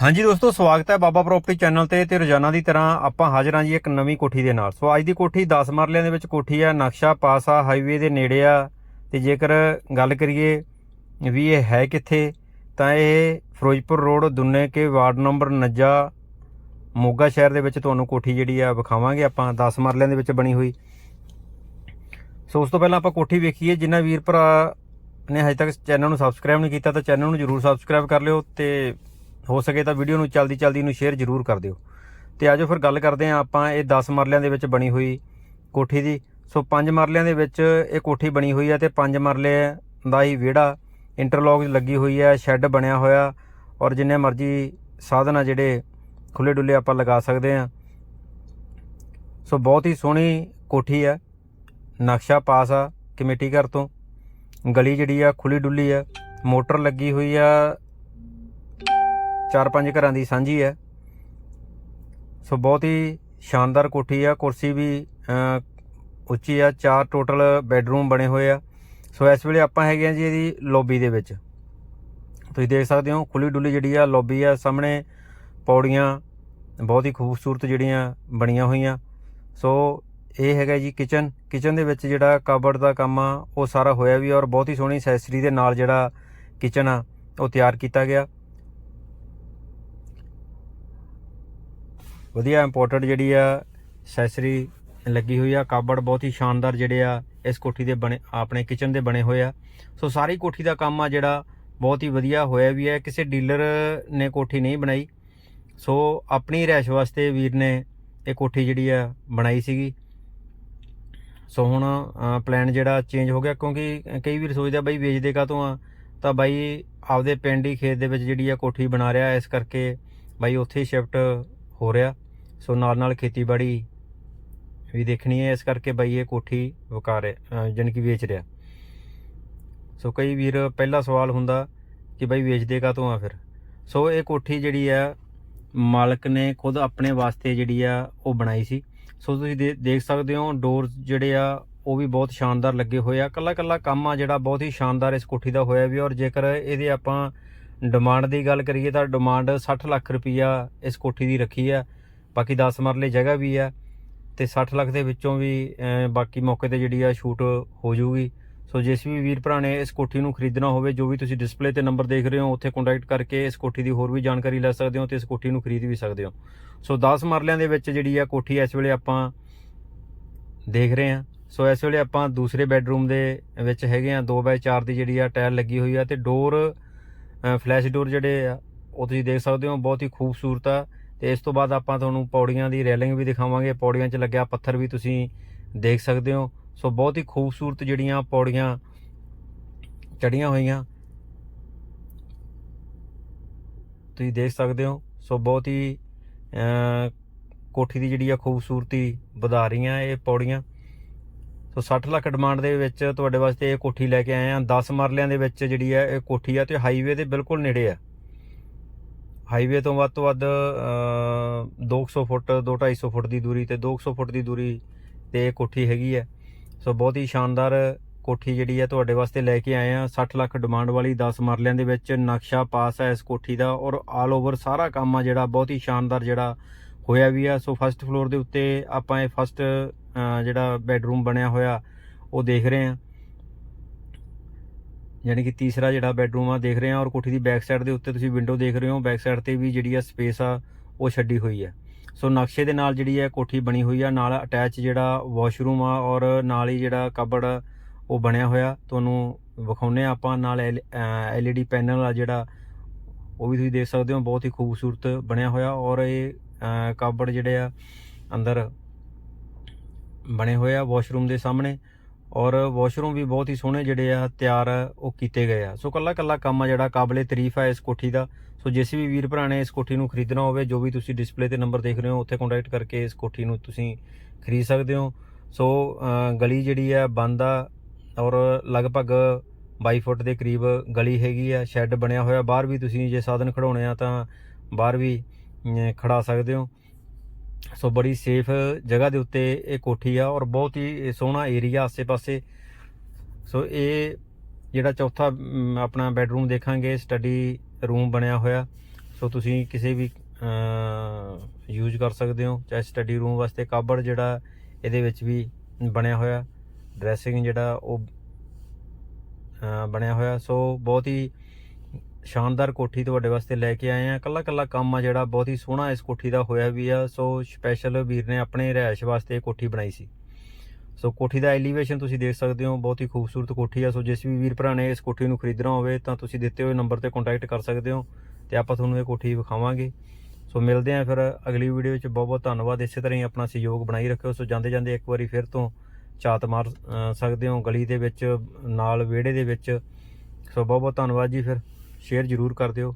ਹਾਂਜੀ ਦੋਸਤੋ, ਸਵਾਗਤ ਹੈ ਬਾਬਾ ਪ੍ਰਾਪਰਟੀ ਚੈਨਲ ਤੇ ਤੇ ਰੋਜ਼ਾਨਾ ਦੀ ਤਰ੍ਹਾਂ ਆਪਾਂ ਹਾਜ਼ਰ ਹਾਂ ਜੀ ਇੱਕ ਨਵੀਂ ਕੋਠੀ ਦੇ ਨਾਲ। ਸੋ ਅੱਜ ਦੀ ਕੋਠੀ 10 ਮਰਲਿਆਂ ਦੇ ਵਿੱਚ ਕੋਠੀ ਆ ਨਕਸ਼ਾ ਪਾਸ ਆ ਹਾਈਵੇ ਦੇ ਨੇੜੇ ਆ ਤੇ ਜੇਕਰ ਗੱਲ ਕਰੀਏ ਵੀ ਇਹ ਹੈ ਕਿੱਥੇ, ਤਾਂ ਇਹ Firozpur road Dunneke ward number 49 Moga ਸ਼ਹਿਰ ਦੇ ਵਿੱਚ ਤੁਹਾਨੂੰ ਕੋਠੀ ਜਿਹੜੀ ਆ ਵਿਖਾਵਾਂਗੇ, ਆਪਾਂ 10 ਮਰਲਿਆਂ ਦੇ ਵਿੱਚ ਬਣੀ ਹੋਈ। ਸੋ ਉਸ ਤੋਂ ਪਹਿਲਾਂ ਆਪਾਂ ਕੋਠੀ ਵੇਖੀਏ ਜਿਨ੍ਹਾਂ ਵੀਰ ਭਰਾ ਨੇ ਹਜੇ ਤੱਕ ਚੈਨਲ ਨੂੰ ਸਬਸਕ੍ਰਾਈਬ ਨਹੀਂ ਕੀਤਾ ਤਾਂ ਚੈਨਲ ਨੂੰ ਜਰੂਰ ਸਬਸਕ੍ਰਾਈਬ ਕਰ ਲਿਓ ਤੇ ਹੋ ਸਕੇ ਤਾਂ ਵੀਡੀਓ ਨੂੰ ਚਲਦੀ ਚਲਦੀ ਨੂੰ ਸ਼ੇਅਰ ਜਰੂਰ ਕਰ ਦਿਓ। ਤੇ ਆਜੋ ਫਿਰ ਗੱਲ ਕਰਦੇ ਹਾਂ ਆਪਾਂ, ਇਹ 10 ਮਰਲਿਆਂ ਦੇ ਵਿੱਚ ਬਣੀ ਹੋਈ ਕੋਠੀ ਦੀ। ਸੋ 5 ਮਰਲਿਆਂ ਦੇ ਵਿੱਚ ਇਹ ਕੋਠੀ ਬਣੀ ਹੋਈ ਹੈ ਤੇ 5 ਮਰਲੇ ਦਾ ਹੀ ਵਿਹੜਾ ਇੰਟਰਲੌਕ ਲੱਗੀ ਹੋਈ ਹੈ ਸ਼ੈੱਡ ਬਣਿਆ ਹੋਇਆ ਔਰ ਜਿੰਨੇ ਮਰਜ਼ੀ ਸਾਧਨ ਆ ਜਿਹੜੇ ਖੁੱਲੇ ਡੁੱਲੇ ਆਪਾਂ ਲਗਾ ਸਕਦੇ ਆ ਸੋ ਬਹੁਤ ਹੀ ਸੋਹਣੀ ਕੋਠੀ ਹੈ ਨਕਸ਼ਾ ਪਾਸ ਆ ਕਮੇਟੀ ਘਰ ਤੋਂ। ਗਲੀ ਜਿਹੜੀ ਆ ਖੁੱਲੀ ਡੁੱਲੀ ਆ, ਮੋਟਰ ਲੱਗੀ ਹੋਈ ਆ ਚਾਰ ਪੰਜ ਘਰਾਂ ਦੀ ਸਾਂਝੀ ਹੈ। ਸੋ ਬਹੁਤ ਹੀ ਸ਼ਾਨਦਾਰ ਕੋਠੀ ਆ। ਕੁਰਸੀ ਵੀ ਉੱਚੀ ਆ। ਚਾਰ ਟੋਟਲ ਬੈੱਡਰੂਮ ਬਣੇ ਹੋਏ ਆ। ਸੋ ਇਸ ਵੇਲੇ ਆਪਾਂ ਹੈਗੇ ਆ ਜੀ ਇਹਦੀ ਲੌਬੀ ਦੇ ਵਿੱਚ। ਤੁਸੀਂ ਦੇਖ ਸਕਦੇ ਹੋ ਖੁੱਲੀ ਡੁੱਲੀ ਜਿਹੜੀ ਆ ਲੌਬੀ ਆ, ਸਾਹਮਣੇ ਪੌੜੀਆਂ, ਬਹੁਤ ਹੀ ਖੂਬਸੂਰਤ ਜਿਹੜੀਆਂ ਬਣੀਆਂ ਹੋਈਆਂ। ਸੋ ਇਹ ਹੈਗਾ ਜੀ ਕਿਚਨ ਕਿਚਨ ਦੇ ਵਿੱਚ ਜਿਹੜਾ ਕਬਰਡ ਦਾ ਕੰਮ ਆ, ਉਹ ਸਾਰਾ ਹੋਇਆ ਵੀ ਔਰ ਬਹੁਤ ਹੀ ਸੋਹਣੀ ਐਕਸੈਸਰੀ ਦੇ ਨਾਲ ਜਿਹੜਾ ਕਿਚਨ ਆ, ਉਹ ਤਿਆਰ ਕੀਤਾ ਗਿਆ। ਵਧੀਆ ਇੰਪੋਰਟਡ ਜਿਹੜੀ ਆ ਸੈਸਰੀ ਲੱਗੀ ਹੋਈ ਆ, ਕਾਬੜ ਬਹੁਤ ਹੀ ਸ਼ਾਨਦਾਰ ਜਿਹੜੇ ਆ, ਇਸ ਕੋਠੀ ਦੇ ਬਣੇ, ਆਪਣੇ ਕਿਚਨ ਦੇ ਬਣੇ ਹੋਏ ਆ। ਸੋ ਸਾਰੀ ਕੋਠੀ ਦਾ ਕੰਮ ਆ ਜਿਹੜਾ, ਬਹੁਤ ਹੀ ਵਧੀਆ ਹੋਇਆ ਵੀ ਹੈ, ਕਿਸੇ ਡੀਲਰ ਨੇ ਕੋਠੀ ਨਹੀਂ ਬਣਾਈ। ਸੋ ਆਪਣੀ ਰਹਿਸ਼ ਵਾਸਤੇ ਵੀਰ ਨੇ ਇਹ ਕੋਠੀ ਜਿਹੜੀ ਆ ਬਣਾਈ ਸੀਗੀ। ਸੋ ਹੁਣ ਪਲਾਨ ਜਿਹੜਾ ਚੇਂਜ ਹੋ ਗਿਆ, ਕਿਉਂਕਿ ਕਈ ਵੀਰ ਸੋਚਦਾ ਬਾਈ ਵੇਚਦੇ ਕਾ ਤੋਂ ਆ? ਤਾਂ ਬਾਈ ਆਪਦੇ ਪਿੰਡ ਹੀ ਖੇਤ ਦੇ ਵਿੱਚ ਜਿਹੜੀ ਆ ਕੋਠੀ ਬਣਾ ਰਿਹਾ, ਇਸ ਕਰਕੇ ਬਾਈ ਉੱਥੇ ਸ਼ਿਫਟ ਹੋ ਰਿਹਾ। ਸੋ ਨਾਲ ਨਾਲ ਖੇਤੀਬਾੜੀ ਵੀ ਦੇਖਣੀ ਹੈ। ਇਸ ਕਰਕੇ ਬਾਈ ਇਹ ਕੋਠੀ ਵਕਾ ਰਿਹਾ ਜਾਣੀ ਕਿ ਵੇਚ ਰਿਹਾ। ਸੋ ਕਈ ਵੀਰ ਪਹਿਲਾ ਸਵਾਲ ਹੁੰਦਾ ਕਿ ਬਾਈ ਵੇਚਦੇ ਕਾਹਤੋਂ ਆ ਫਿਰ? ਸੋ ਇਹ ਕੋਠੀ ਜਿਹੜੀ ਆ, ਮਾਲਕ ਨੇ ਖੁਦ ਆਪਣੇ ਵਾਸਤੇ ਜਿਹੜੀ ਆ, ਉਹ ਬਣਾਈ ਸੀ। ਸੋ ਤੁਸੀਂ ਦੇ- ਦੇਖ ਸਕਦੇ ਹੋ ਡੋਰਸ ਜਿਹੜੇ ਆ, ਉਹ ਵੀ ਬਹੁਤ ਸ਼ਾਨਦਾਰ ਲੱਗੇ ਹੋਏ ਆ। ਕੱਲਾ ਕੱਲਾ ਕੰਮ ਆ ਜਿਹੜਾ ਬਹੁਤ ਹੀ ਸ਼ਾਨਦਾਰ ਇਸ ਕੋਠੀ ਦਾ ਹੋਇਆ ਵੀ ਔਰ ਜੇਕਰ ਇਹਦੇ ਆਪਾਂ ਡਿਮਾਂਡ ਦੀ ਗੱਲ ਕਰੀਏ ਤਾਂ ਡਿਮਾਂਡ 60 ਲੱਖ ਰੁਪਈਆ ਇਸ ਕੋਠੀ ਦੀ ਰੱਖੀ ਆ, ਬਾਕੀ 10 ਮਰਲੇ ਜਗ੍ਹਾ ਵੀ ਆ ਤੇ 60 ਲੱਖ ਦੇ ਵਿੱਚੋਂ ਵੀ ਬਾਕੀ ਮੌਕੇ ਤੇ ਜਿਹੜੀ ਆ ਸ਼ੂਟ ਹੋ ਜਾਊਗੀ। ਸੋ ਜਿਸ ਵੀ ਵੀਰ ਭਰਾ ਨੇ ਇਸ ਕੋਠੀ ਨੂੰ ਖਰੀਦਣਾ ਹੋਵੇ, ਜੋ ਵੀ ਤੁਸੀਂ ਡਿਸਪਲੇ ਤੇ ਨੰਬਰ ਦੇਖ ਰਹੇ ਹੋ, ਉੱਥੇ ਕੰਟੈਕਟ ਕਰਕੇ ਇਸ ਕੋਠੀ ਦੀ ਹੋਰ ਵੀ ਜਾਣਕਾਰੀ ਲੈ ਸਕਦੇ ਹੋ ਤੇ ਇਸ ਕੋਠੀ ਨੂੰ ਖਰੀਦ ਵੀ ਸਕਦੇ ਹੋ। ਸੋ 10 ਮਰਲਿਆਂ ਦੇ ਵਿੱਚ ਜਿਹੜੀ ਆ ਕੋਠੀ ਇਸ ਵੇਲੇ ਆਪਾਂ ਦੇਖ ਰਹੇ ਹਾਂ। ਸੋ ਇਸ ਵੇਲੇ ਆਪਾਂ ਦੂਸਰੇ ਬੈੱਡਰੂਮ ਦੇ ਵਿੱਚ ਹੈਗੇ ਆ 2x4 ਦੀ ਜਿਹੜੀ ਆ ਟਾਇਲ ਲੱਗੀ ਹੋਈ ਆ ਤੇ ਡੋਰ ਫਲੈਸ਼ ਡੋਰ ਜਿਹੜੇ ਆ, ਉਹ ਤੁਸੀਂ ਦੇਖ ਸਕਦੇ ਹੋ, ਬਹੁਤ ਹੀ ਖੂਬਸੂਰਤ ਆ। ਤੇ ਇਸ ਤੋਂ ਬਾਅਦ ਆਪਾਂ ਤੁਹਾਨੂੰ ਪੌੜੀਆਂ ਦੀ ਰੈਲਿੰਗ ਵੀ ਦਿਖਾਵਾਂਗੇ। ਪੌੜੀਆਂ 'ਚ ਲੱਗਿਆ ਪੱਥਰ ਵੀ ਤੁਸੀਂ ਦੇਖ ਸਕਦੇ ਹੋ। ਸੋ ਬਹੁਤ ਹੀ ਖੂਬਸੂਰਤ ਜਿਹੜੀਆਂ ਪੌੜੀਆਂ ਚੜੀਆਂ ਹੋਈਆਂ। ਤੁਸੀਂ ਦੇਖ ਸਕਦੇ ਹੋ, ਸੋ ਬਹੁਤ ਹੀ ਕੋਠੀ ਦੀ ਜਿਹੜੀ ਆ ਖੂਬਸੂਰਤੀ ਵਧਾ ਰਹੀਆਂ ਇਹ ਪੌੜੀਆਂ। ਸੋ 60 ਲੱਖ ਡਿਮਾਂਡ ਦੇ ਵਿੱਚ ਤੁਹਾਡੇ ਵਾਸਤੇ ਇਹ ਕੋਠੀ ਲੈ ਕੇ ਆਏ ਆ 10 ਮਰਲਿਆਂ ਦੇ ਵਿੱਚ ਜਿਹੜੀ ਆ ਇਹ ਕੋਠੀ ਆ ਤੇ ਹਾਈਵੇ ਦੇ ਬਿਲਕੁਲ ਨੇੜੇ ਆ। ਹਾਈਵੇ ਤੋਂ ਵੱਧ ਤੋਂ ਵੱਧ ਅਹ, 200 ਫੁੱਟ 2-250 ਫੁੱਟ ਦੀ ਦੂਰੀ ਤੇ 200 ਫੁੱਟ ਦੀ ਦੂਰੀ ਤੇ ਇਹ ਕੋਠੀ ਹੈਗੀ ਹੈ ਸੋ ਬਹੁਤ ਹੀ ਸ਼ਾਨਦਾਰ ਕੋਠੀ ਜਿਹੜੀ ਆ ਤੁਹਾਡੇ ਵਾਸਤੇ ਲੈ ਕੇ ਆਏ ਆ 60 ਲੱਖ ਡਿਮਾਂਡ ਵਾਲੀ 10 ਮਰਲਿਆਂ ਦੇ ਵਿੱਚ ਨਕਸ਼ਾ ਪਾਸ ਹੈ ਇਸ ਕੋਠੀ ਦਾ ਔਰ ਆਲ ਓਵਰ ਸਾਰਾ ਕੰਮ ਆ ਜਿਹੜਾ ਬਹੁਤ ਹੀ ਸ਼ਾਨਦਾਰ ਜਿਹੜਾ ਹੋਇਆ ਵੀ ਆ। ਸੋ ਫਸਟ ਫਲੋਰ ਦੇ ਉੱਤੇ ਆਪਾਂ ਇਹ ਫਸਟ ਜਿਹੜਾ ਬੈੱਡਰੂਮ ਬਣਿਆ ਹੋਇਆ, ਉਹ ਦੇਖ ਰਹੇ ਆ ਯਾਨੀ ਕਿ ਤੀਸਰਾ ਜਿਹੜਾ ਬੈੱਡਰੂਮ ਆ, ਦੇਖ ਰਹੇ ਆ ਔਰ ਕੋਠੀ ਦੀ ਬੈਕ ਸਾਈਡ ਦੇ ਉੱਤੇ ਤੁਸੀਂ ਵਿੰਡੋ ਦੇਖ ਰਹੇ ਹੋ ਬੈਕ ਸਾਈਡ ਤੇ ਵੀ ਜਿਹੜੀ ਆ ਸਪੇਸ ਆ, ਉਹ ਛੱਡੀ ਹੋਈ ਹੈ ਸੋ ਨਕਸ਼ੇ ਦੇ ਨਾਲ ਜਿਹੜੀ ਹੈ ਕੋਠੀ ਬਣੀ ਹੋਈ ਆ, ਨਾਲ ਅਟੈਚ ਜਿਹੜਾ ਵਾਸ਼ਰੂਮ ਆ ਔਰ ਨਾਲ ਹੀ ਜਿਹੜਾ ਕਬੜ ਉਹ ਬਣਿਆ ਹੋਇਆ। ਤੁਹਾਨੂੰ ਵਿਖਾਉਨੇ ਆ ਆਪਾਂ, ਨਾਲ ਐਲਈਡੀ ਪੈਨਲ ਆ ਜਿਹੜਾ, ਉਹ ਵੀ ਤੁਸੀਂ ਦੇਖ ਸਕਦੇ ਹੋ, ਬਹੁਤ ਹੀ ਖੂਬਸੂਰਤ ਬਣਿਆ ਹੋਇਆ। ਔਰ ਇਹ ਕਬੜ ਜਿਹੜੇ ਆ, ਅੰਦਰ ਬਣੇ ਹੋਏ ਆ ਵਾਸ਼ਰੂਮ ਦੇ ਸਾਹਮਣੇ ਔਰ ਵਾਸ਼ਰੂਮ ਵੀ ਬਹੁਤ ਹੀ ਸੋਹਣੇ ਜਿਹੜੇ ਆ ਤਿਆਰ ਉਹ ਕੀਤੇ ਗਏ ਆ। ਸੋ ਕੱਲਾ ਕੱਲਾ ਕੰਮ ਆ ਜਿਹੜਾ ਕਾਬਲੇ ਤਾਰੀਫ ਆ ਇਸ ਕੋਠੀ ਦਾ। ਸੋ ਜਿਸ ਵੀ ਵੀਰ ਭਰਾ ਨੇ ਇਸ ਕੋਠੀ ਨੂੰ ਖਰੀਦਣਾ ਹੋਵੇ ਜੋ ਵੀ ਤੁਸੀਂ ਡਿਸਪਲੇ ਤੇ ਨੰਬਰ ਦੇਖ ਰਹੇ ਹੋ ਉੱਥੇ ਕੰਟੈਕਟ ਕਰਕੇ ਇਸ ਕੋਠੀ ਨੂੰ ਤੁਸੀਂ ਖਰੀਦ ਸਕਦੇ ਹੋ। ਸੋ ਗਲੀ ਜਿਹੜੀ ਆ ਬੰਦ ਆ ਔਰ ਲਗਭਗ 22 ਫੁੱਟ ਦੇ ਕਰੀਬ ਗਲੀ ਹੈਗੀ ਆ ਸ਼ੈੱਡ ਬਣਿਆ ਹੋਇਆ। ਬਾਹਰ ਵੀ ਤੁਸੀਂ ਜੇ ਸਾਧਨ ਖੜਾਉਣੇ ਆ ਤਾਂ ਬਾਹਰ ਵੀ ਅਮ, ਖੜਾ ਸਕਦੇ ਹੋ। ਸੋ ਬੜੀ ਸੇਫ ਜਗ੍ਹਾ ਦੇ ਉੱਤੇ ਇਹ ਕੋਠੀ ਆ ਔਰ ਬਹੁਤ ਹੀ ਸੋਹਣਾ ਏਰੀਆ ਆਸੇ-ਪਾਸੇ। ਸੋ ਇਹ ਜਿਹੜਾ ਚੌਥਾ ਆਪਣਾ ਬੈੱਡਰੂਮ ਦੇਖਾਂਗੇ ਸਟੱਡੀ ਰੂਮ ਬਣਿਆ ਹੋਇਆ। ਸੋ ਤੁਸੀਂ ਕਿਸੇ ਵੀ ਯੂਜ਼ ਕਰ ਸਕਦੇ ਹੋ, ਚਾਹੇ ਸਟੱਡੀ ਰੂਮ ਵਾਸਤੇ ਕਾਬੜ ਜਿਹੜਾ ਇਹਦੇ ਵਿੱਚ ਵੀ ਬਣਿਆ ਹੋਇਆ ਡਰੈਸਿੰਗ ਜਿਹੜਾ ਉਹ ਬਣਿਆ ਹੋਇਆ। ਸੋ ਬਹੁਤ ਹੀ ਸ਼ਾਨਦਾਰ ਕੋਠੀ ਤੁਹਾਡੇ ਵਾਸਤੇ ਲੈ ਕੇ ਆਏ ਆ। ਕੱਲਾ ਕੱਲਾ ਕੰਮ ਆ ਜਿਹੜਾ ਬਹੁਤ ਹੀ ਸੋਹਣਾ ਇਸ ਕੋਠੀ ਦਾ ਹੋਇਆ ਵੀ ਆ। ਸੋ ਸਪੈਸ਼ਲ ਵੀਰ ਨੇ ਆਪਣੇ ਰਹਿائش ਵਾਸਤੇ ਇਹ ਕੋਠੀ ਬਣਾਈ ਸੀ। ਸੋ ਕੋਠੀ ਦਾ ਐਲੀਵੇਸ਼ਨ ਤੁਸੀਂ ਦੇਖ ਸਕਦੇ ਹੋ, ਬਹੁਤ ਹੀ ਖੂਬਸੂਰਤ ਕੋਠੀ ਆ। ਸੋ ਜਿਸ ਵੀ ਵੀਰ ਭਰਾ ਨੇ ਇਸ ਕੋਠੀ ਨੂੰ ਖਰੀਦਣਾ ਹੋਵੇ ਤਾਂ ਤੁਸੀਂ ਦਿੱਤੇ ਹੋਏ ਨੰਬਰ ਤੇ ਕੰਟੈਕਟ ਕਰ ਸਕਦੇ ਹੋ ਤੇ ਆਪਾਂ ਤੁਹਾਨੂੰ ਇਹ ਕੋਠੀ ਵਿਖਾਵਾਂਗੇ। ਸੋ ਮਿਲਦੇ ਆਂ ਫਿਰ ਅਗਲੀ ਵੀਡੀਓ ਵਿੱਚ। ਬਹੁਤ ਬਹੁਤ ਧੰਨਵਾਦ। ਇਸੇ ਤਰ੍ਹਾਂ ਹੀ ਆਪਣਾ ਸਹਿਯੋਗ ਬਣਾਈ ਰੱਖਿਓ। ਸੋ ਜਾਂਦੇ ਜਾਂਦੇ ਇੱਕ ਵਾਰੀ ਫਿਰ ਤੋਂ ਚਾਤ ਮਾਰ ਸਕਦੇ ਹੋ ਗਲੀ ਦੇ ਵਿੱਚ, ਨਾਲ ਵਿਹੜੇ ਦੇ ਵਿੱਚ। ਸੋ ਬਹੁਤ ਬਹੁਤ ਧੰਨਵਾਦ ਜੀ ਫਿਰ। ਸ਼ੇਅਰ ਜ਼ਰੂਰ ਕਰ ਦਿਓ।